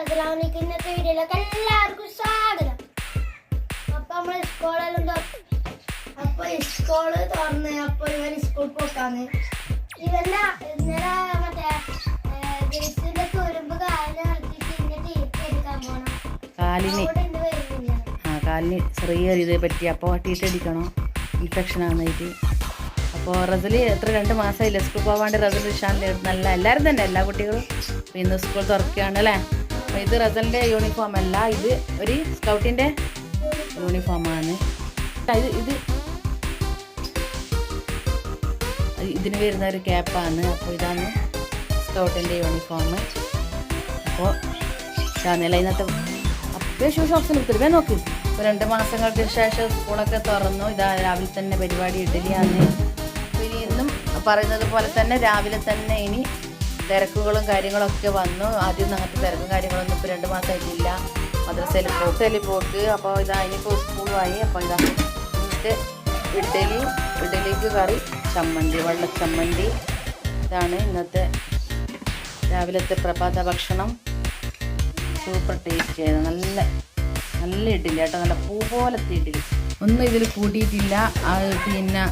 അസലാമലിക്ക് ഇന്നത്തെ വീഡിയോയിലേക്ക് എല്ലാവർക്കും സ്വാഗതം. അപ്പൊ നമ്മൾ സ്കൂളെല്ലാം തുറ- അപ്പൊ സ്കൂൾ തുറന്ന് അപ്പൊ ഇവൻ സ്കൂൾ പോക്കാന്ന്. ഇവന്റെ ഇന്നലെ മറ്റേ ഗേസിന്റെ തുരുമ്പ് കാലിന് ഇറക്കിട്ട് ഇന്നെ ടീപ്പ് എടുക്കാൻ പോണം. കാലിന്. അവിടെ ഉണ്ട് വരുന്നില്ല. ആ കാലിന് ചെറിയൊരു ഇത് പറ്റി. അപ്പോൾ അടിക്കണോ ഇൻഫെക്ഷൻ ആണെന്നായിട്ട് അപ്പോൾ റസൽ എത്ര രണ്ട് മാസമായില്ല സ്കൂൾ പോകാണ്ട് റസൽ ഷാൻ നല്ല എല്ലാവരും തന്നെ എല്ലാ കുട്ടികളും. ഇന്ന് സ്കൂൾ തുറക്കുകയാണ് അല്ലേ? ഇത് റസലിന്റെ യൂണിഫോം അല്ല ഇത് ഒരു സ്കൗട്ടിന്റെ യൂണിഫോമാണ് ഇത് ഇത്. ഇതിന് വരുന്ന ഒരു ക്യാപ്പാണ് അപ്പോൾ ഇതാണ് സ്കൗട്ടിന്റെ യൂണിഫോം അപ്പോൾ ചാനല ഇന്നത്തെ അപ്പോൾ ഷൂ ഷോപ്പ്സിന് ഒത്തിരി നോക്കി. ഇപ്പോൾ രണ്ട് മാസങ്ങൾക്ക് ശേഷം സ്കൂളൊക്കെ തുറന്നു. ഇതാ രാവിലെ തന്നെ പരിപാടി ഇഡലിയാണ് ഇനി ഇന്നും പറയുന്നത് പോലെ തന്നെ രാവിലെ തന്നെ ഇനി തിരക്കുകളും കാര്യങ്ങളൊക്കെ വന്നു. ആദ്യം അങ്ങനത്തെ തിരക്കും കാര്യങ്ങളൊന്നും ഇപ്പോൾ രണ്ട് മാസമായിട്ടില്ല മദ്രസയിൽ പോക്ക് പോക്ക്. അപ്പോൾ ഇതാ ഇനിയിപ്പോൾ സ്കൂളുമായി അപ്പോൾ ഇതാ എന്നിട്ട് ഇഡലി ഇഡലിക്ക് കറി ചമ്മന്തി വെള്ള ചമ്മന്തി ഇതാണ് ഇന്നത്തെ രാവിലത്തെ പ്രഭാത ഭക്ഷണം. സൂപ്പർ ടേസ്റ്റ് ചെയ്ത് നല്ല നല്ല ഇഡ്ഡലി കേട്ടോ നല്ല പൂ പോലത്തെ ഇഡ്ഡലി. ഒന്നും ഇതിൽ കൂട്ടിയിട്ടില്ല. പിന്നെ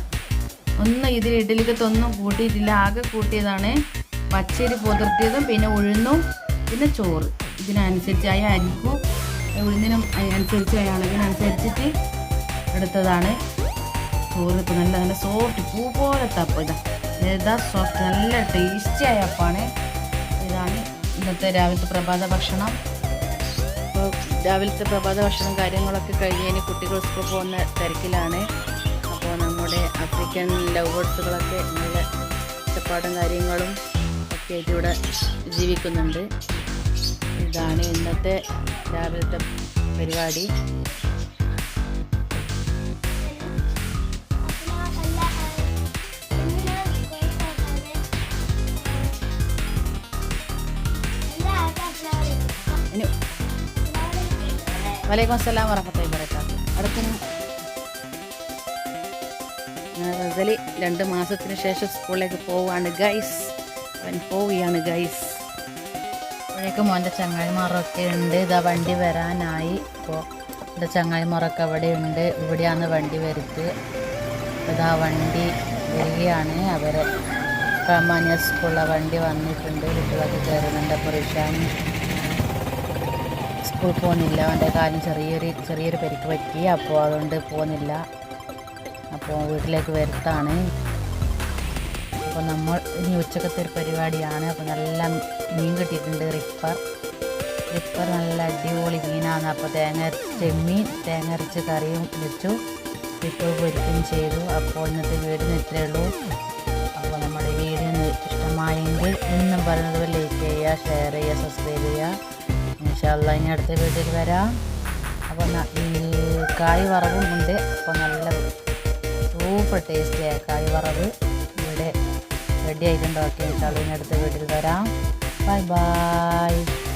ഒന്നും ഇതിൽ ഇഡ്ഡലിക്കത്തൊന്നും കൂട്ടിയിട്ടില്ല. ആകെ കൂട്ടിയതാണ് പച്ചരി പുതിർത്തിയതും പിന്നെ ഉഴുന്നും പിന്നെ ചോറ്. ഇതിനനുസരിച്ചായ അരിക്കും. ഉഴുന്നിനും അതിനനുസരിച്ച് അളവിനനുസരിച്ചിട്ട് എടുത്തതാണ്. ചോറ് ഇപ്പം നല്ല നല്ല സോഫ്റ്റ് പൂ പോലത്തെ അപ്പം ഇതാ. ഏതാ സോഫ്റ്റ് നല്ല ടേസ്റ്റി ആയ അപ്പാണ്. ഇതാണ് ഇന്നത്തെ രാവിലത്തെ പ്രഭാത ഭക്ഷണം. അപ്പോൾ രാവിലത്തെ പ്രഭാത ഭക്ഷണം കാര്യങ്ങളൊക്കെ കഴിഞ്ഞതിന് കുട്ടികൾ സ്കൂൾ പോകുന്ന തിരക്കിലാണ്. അപ്പോൾ നമ്മുടെ ആഫ്രിക്കൻ ലവ് ബേർഡ്സുകളൊക്കെ നല്ല ഒച്ചപ്പാടും കാര്യങ്ങളും ആയിട്ട് ഇവിടെ ജീവിക്കുന്നുണ്ട് ഇതാണ് ഇന്നത്തെ രാവിലത്തെ പരിപാടി വലൈക്കും അസ്സലാം വറഹമത്തുള്ളാഹി വബറകാതുഹു അടുത്തിന് റസലി രണ്ട് മാസത്തിന് ശേഷം സ്കൂളിലേക്ക് പോവുകയാണ് ഗൈസ് പോവുകയാണ് ഗൈസ് ഇവിടേക്ക് മോന്റെ ചങ്ങായിമാരൊക്കെ ഉണ്ട്. ഇതാ വണ്ടി വരാനായി. ഇപ്പോൾ എന്റെ ചങ്ങായിമാരൊക്കെ അവിടെ ഉണ്ട്. ഇവിടെയാണ് വണ്ടി വരുത്ത്. ഇതാ വണ്ടി വരികയാണ്. അവരെ സാമാന്യ സ്കൂളിലെ വണ്ടി വന്നിട്ടുണ്ട്. കുട്ടികളൊക്കെ കയറുന്നുണ്ട്. അപ്പോൾ റിഷാൻ സ്കൂളിൽ പോകുന്നില്ല. അവന്റെ കാലം ചെറിയൊരു ചെറിയൊരു പരിക്ക് പറ്റി. അപ്പോൾ അതുകൊണ്ട് പോകുന്നില്ല. അപ്പോൾ വീട്ടിലേക്ക് വരുത്താണ്. അപ്പോൾ നമ്മൾ ഇനി ഉച്ചക്കത്തെ ഒരു പരിപാടിയാണ്. അപ്പോൾ നല്ല മീൻ കിട്ടിയിട്ടുണ്ട് റിപ്പർ റിപ്പർ നല്ല അടിപൊളി മീനാണ്. അപ്പോൾ തേങ്ങ ചെമ്മീൻ തേങ്ങ അരച്ച് കറിയും വെച്ചു. റിപ്പർ പൊരിക്കുകയും ചെയ്തു. അപ്പോൾ ഇന്നത്തെ വീടിന് ഇത്രയേ ഉള്ളൂ. അപ്പോൾ നമ്മുടെ വീഡിയോ ഇഷ്ടമായെങ്കിൽ എന്നും പറയുന്നത് ലൈക്ക് ചെയ്യുക ഷെയർ ചെയ്യുക സബ്സ്ക്രൈബ് ചെയ്യുക. ഇൻഷാല്ല ഇനി അടുത്ത വീട്ടിൽ വരാം. അപ്പോൾ കായ് വറവും ഉണ്ട് അപ്പോൾ നല്ല സൂപ്പർ ടേസ്റ്റിയായ കായ് വറവ്. റെഡി ആയിട്ടുണ്ടോ? ഓക്കെ ഇൻഷാള്ളൂ അടുത്ത വീട്ടിൽ വരാം. Bye bye.